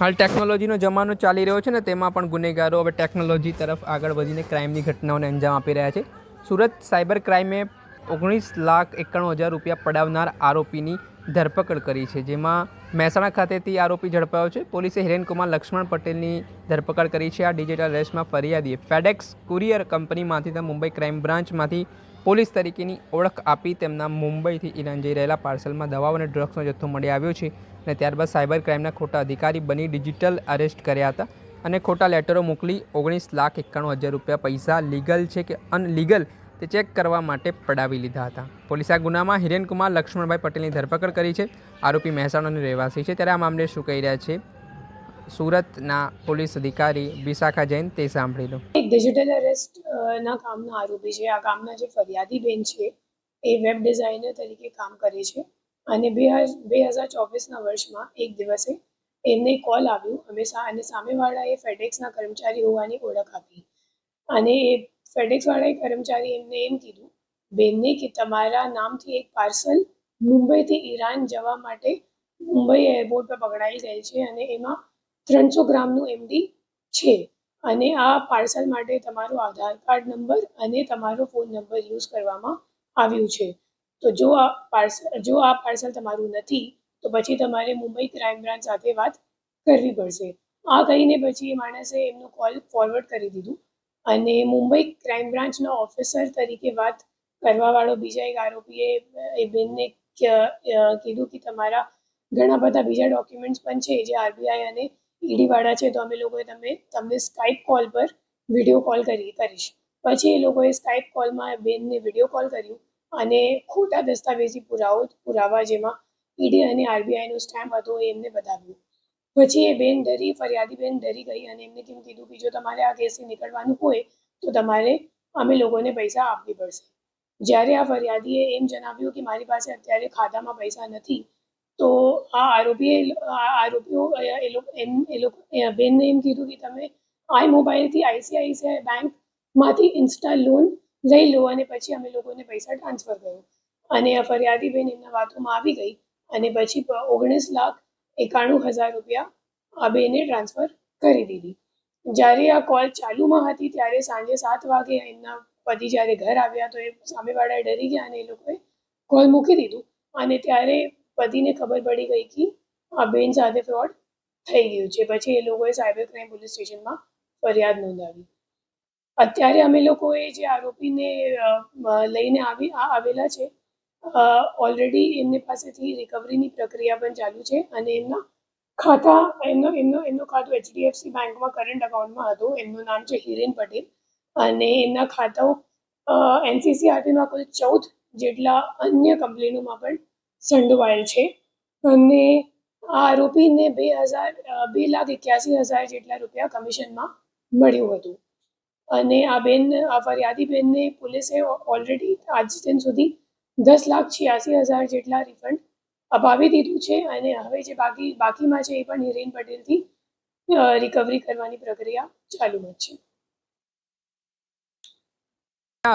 હાલ ટેકનોલોજીનો જમાનો ચાલી રહ્યો છે ને, તેમાં પણ ગુનેગારો હવે ટેકનોલોજી તરફ આગળ વધીને ક્રાઇમની ઘટનાઓને અંજામ આપી રહ્યા છે. સુરત સાયબર ક્રાઇમે ઓગણીસ લાખ એકાણું હજાર રૂપિયા પડાવનાર આરોપીની ધરપકડ કરી છે, જેમાં મહેસાણા ખાતેથી આરોપી ઝડપાયો છે. પોલીસે હિરેનકુમાર લક્ષ્મણ પટેલની ધરપકડ કરી છે. આ ડિજિટલ રેસમાં ફરિયાદીએ ફેડેક્સ કુરિયર કંપનીમાંથી મુંબઈ ક્રાઇમ બ્રાન્ચમાંથી પોલીસ તરીકેની ઓળખ આપી તેમના મુંબઈથી ઈરાન જઈ રહેલા પાર્સલમાં દવાઓ અને ડ્રગ્સનો જથ્થો મળી આવ્યો છે અને ત્યારબાદ સાયબર ક્રાઇમના ખોટા અધિકારી બની ડિજિટલ અરેસ્ટ કર્યા હતા અને ખોટા લેટરો મોકલી ઓગણીસ લાખ એકાણું હજાર રૂપિયા પૈસા લીગલ છે કે અનલીગલ તે ચેક કરવા માટે પડાવી લીધા હતા. પોલીસે આ ગુનામાં હિરેનકુમાર લક્ષ્મણભાઈ પટેલની ધરપકડ કરી છે. આરોપી મહેસાણાનો રહેવાસી છે. ત્યારે આ મામલે શું કહી રહ્યા છે? સુરતના પોલીસ અધિકારી વિશાખા જૈન તે સાંભળી લો એક ડિજિટલ અરેસ્ટ ના કામના આરોપી છે. આ કામના જે ફરિયાદી બેન છે, એ વેબ ડિઝાઇનર તરીકે કામ કરે છે. અને બે બે હજાર ચોવીસના વર્ષમાં એક દિવસે એમને કોલ આવ્યું. અમે અને સામેવાળાએ ફેડેક્સના કર્મચારી હોવાની ઓળખ આપી. અને એ ફેડેક્સવાળાએ કર્મચારી એમને એમ કીધું, બેનને કે તમારા નામથી એક પાર્સલ મુંબઈથી ઈરાન જવા માટે મુંબઈ એરપોર્ટ પર પકડાઈ ગયેલ છે અને એમાં ત્રણસો ગ્રામનું એમડી છે. અને આ પાર્સલ માટે તમારો આધાર કાર્ડ નંબર અને તમારો ફોન નંબર યુઝ કરવામાં આવ્યું છે. તો જો આ પાર્સલ જો આ પાર્સલ તમારું નથી, તો પછી તમારે મુંબઈ ક્રાઇમ બ્રાન્ચ સાથે વાત કરવી પડશે. આ કહીને પછી એ માણસે એમનો કોલ ફોરવર્ડ કરી દીધું. અને મુંબઈ ક્રાઇમ બ્રાન્ચના ઓફિસર તરીકે વાત કરવાવાળો બીજા એક આરોપીએ, એ બેનને કીધું કે તમારા ઘણા બધા બીજા ડોક્યુમેન્ટ્સ પણ છે, જે આરબીઆઈ અને ઈડી વાળા છે, તો અમે લોકોએ તમે, તમને સ્કાઇપ કોલ પર વીડિયો કોલ કરી, કરીશ. પછી એ લોકોએ સ્કાઇપ કોલમાં બેનને વીડિયો કોલ કર્યું અને ખોટા દસ્તાવેજી પુરાવો, પુરાવા જેમાં ઈડી અને આરબીઆઈનો સ્ટેમ્પ હતો એ એમને બતાવ્યું. પછી એ બેન ડરી, ફરિયાદી બેન ડરી ગઈ અને એમને કેમ કીધું કે જો તમારે આ કેસથી નીકળવાનું હોય, તો તમારે અમે લોકોને પૈસા આપવી પડશે. જ્યારે આ ફરિયાદીએ એમ જણાવ્યું કે મારી પાસે અત્યારે ખાતામાં પૈસા નથી તો આ આરોપીએ આરોપીઓ, એ લોકો, એમ, એ લોકો બેનને એમ કીધું કે તમે આઈ મોબાઈલથી આઈસીઆઈસીઆઈ બેંકમાંથી ઇન્સ્ટા લોન લઈ લો અને પછી અમે લોકોને પૈસા ટ્રાન્સફર કર્યો અને આ ફરિયાદી બેન એમના વાતોમાં આવી ગઈ અને પછી ઓગણીસ લાખ એકાણું હજાર રૂપિયા આ બેને ટ્રાન્સફર કરી દીધી. જ્યારે આ કોલ ચાલુમાં હતી, ત્યારે સાંજે સાત વાગે એમના પતિ જ્યારે ઘર આવ્યા તો એ સામેવાળા ડરી ગયા અને એ લોકોએ કોલ મૂકી દીધું. અને ત્યારે પતિને ખબર પડી ગઈ કે આ બેન સાથે ફ્રોડ થઈ ગયું છે. પછી એ લોકોએ સાયબર ક્રાઇમ પોલીસ સ્ટેશનમાં ફરિયાદ નોંધાવી. અત્યારે અમે લોકોએ જે આરોપીને લઈને આવી આવેલા છે ઓલરેડી એમની પાસેથી રિકવરીની પ્રક્રિયા પણ ચાલુ છે અને એમના ખાતા, એમનો એમનો એમનો ખાતું એચડીએફસી બેંકમાં કરંટ અકાઉન્ટમાં હતું. એમનું નામ છે હિરેન પટેલ. અને એમના ખાતાઓ એનસીસીઆરટીમાં કુલ ચૌદ જેટલા અન્ય કંપનીઓમાં પણ સંડોવાયેલ છે. અને આ આરોપીને બે હજાર બે લાખ એક્યાસી હજાર જેટલા રૂપિયા કમિશનમાં મળ્યું હતું. અને આ બેન, આ ફરિયાદી બેનને પોલીસે ઓલરેડી આજ દિન સુધી દસ લાખ છ્યાસી હજાર જેટલા રિફંડ અપાવી દીધું છે અને હવે જે બાકી, બાકીમાં છે એ પણ હિરેન પટેલથી રિકવરી કરવાની પ્રક્રિયા ચાલુમાં છે.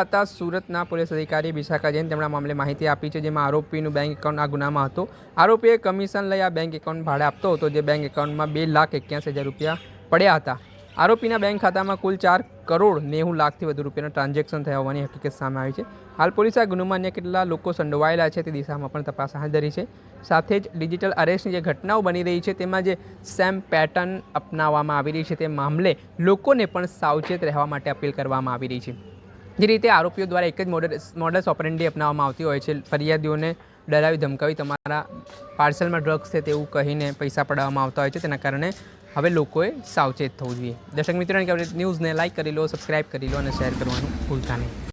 હતા સુરતના પોલીસ અધિકારી વિશાખા જૈન. તેમણે મામલે માહિતી આપી છે, જેમાં આરોપીનું બેંક એકાઉન્ટ આ ગુનામાં હતો. આરોપીએ કમિશન લઈ આ બેંક એકાઉન્ટ ભાડે આપતો હતો, જે બેંક એકાઉન્ટમાં બે લાખ એક્યાસી હજાર રૂપિયા પડ્યા હતા. આરોપીના બેંક ખાતામાં કુલ ચાર કરોડ નેવું લાખથી વધુ રૂપિયાના ટ્રાન્ઝેક્શન થયા હોવાની હકીકત સામે આવી છે. હાલ પોલીસે આ ગુનામાં અન્ય કેટલા લોકો સંડોવાયેલા છે તે દિશામાં પણ તપાસ હાથ ધરી છે. સાથે જ ડિજિટલ અરેસ્ટની જે ઘટનાઓ બની રહી છે, તેમાં જે સેમ પેટર્ન અપનાવવામાં આવી રહી છે, તે મામલે લોકોને પણ સાવચેત રહેવા માટે અપીલ કરવામાં આવી રહી છે. જે રીતે આરોપીઓ દ્વારા એક જ મોડલ મોડલ્સ ઓપરેન્ડી અપનાવવામાં આવતી હોય છે, ફરિયાદીઓને ડરાવી ધમકાવી તમારા પાર્સલમાં ડ્રગ્સ છે તેવું કહીને પૈસા પડાવવામાં આવતા હોય છે, તેના કારણે હવે લોકોએ સાવચેત થવું જોઈએ. દર્શક મિત્રોને ન્યૂઝને લાઇક કરી લો સબસ્ક્રાઇબ કરી લો અને શેર કરવાનું ભૂલતા નહીં.